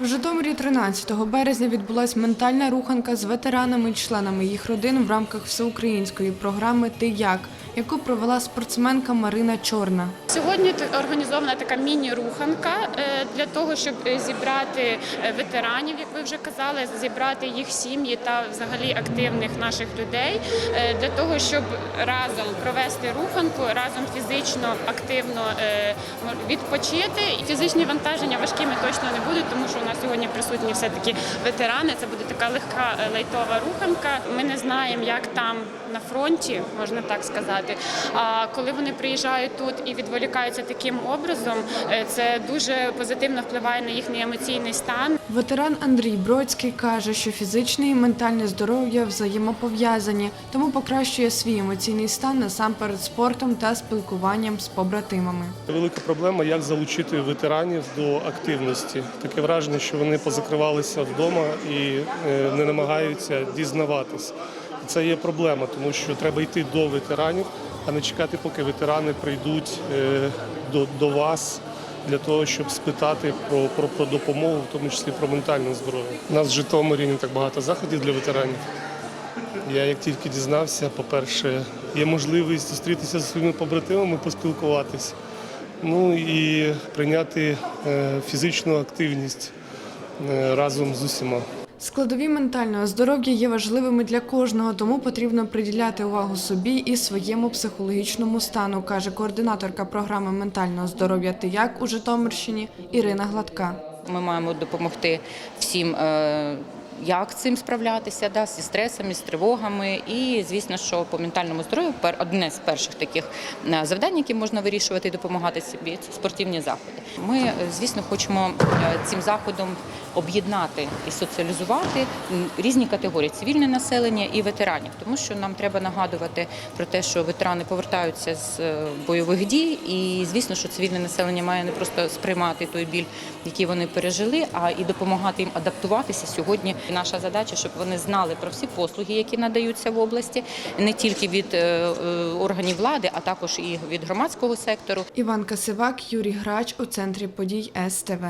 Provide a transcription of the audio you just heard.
В Житомирі 13 березня відбулася ментальна руханка з ветеранами членами їх родин в рамках всеукраїнської програми Ти як, яку провела спортсменка Марина Чорна. Сьогодні організована така міні-руханка е, для того, щоб е, зібрати е, ветеранів, як ви вже казали, зібрати їх сім'ї та взагалі активних наших людей для того, щоб разом провести руханку, разом фізично активно відпочити. І фізичні вантаження важкими точно не будуть, тому що у нас сьогодні присутні все таки ветерани. Це буде така легка лайтова руханка. Ми не знаємо, як там на фронті, можна так сказати. А коли вони приїжджають тут і відволікаються таким образом, е, це дуже позитивно впливає на їхній емоційний стан. Ветеран Андрій Бродський каже, що фізичне і ментальне здоров'я взаємопов'язані, тому покращує свій емоційний стан насамперед спортом та спілкуванням з побратимами. Велика проблема, як залучити ветеранів до активності. Таке враження, що вони позакривалися вдома і е, не намагаються дізнаватись. Це є проблема, тому що треба йти до ветеранів, а не чекати, поки ветерани прийдуть е, до, до вас для того, щоб спитати про, про, про допомогу, в тому числі про ментальне здоров'я. У нас в Житомирі не так багато заходів для ветеранів. Я як тільки дізнався, по-перше, є можливість зустрітися зі своїми побратимами, поспілкуватись. Ну і прийняти е, фізичну активність е, разом з усіма. Складові ментального здоров'я є важливими для кожного, тому потрібно приділяти увагу собі і своєму психологічному стану, каже координаторка програми ментального здоров'я Ти як у Житомирщині Ірина Гладка. Ми маємо допомогти всім. Як цим справлятися, да, зі стресами, з тривогами, і звісно, що по ментальному здоров'ю одне з перших таких е, завдань, які можна вирішувати і допомагати собі, це спортивні заходи. Ми, е, звісно, хочемо е, цим заходом об'єднати і соціалізувати різні категорії цивільне населення і ветеранів, тому що нам треба нагадувати про те, що ветерани повертаються з бойових дій, і звісно, що цивільне населення має не просто сприймати той біль, який вони пережили, а і допомагати їм адаптуватися сьогодні. Наша задача, щоб вони знали про всі послуги, які надаються в області, не тільки від е, е, органів влади, а також і від громадського сектору. Іван Касивак, Юрій Грач у центрі подій СТВ.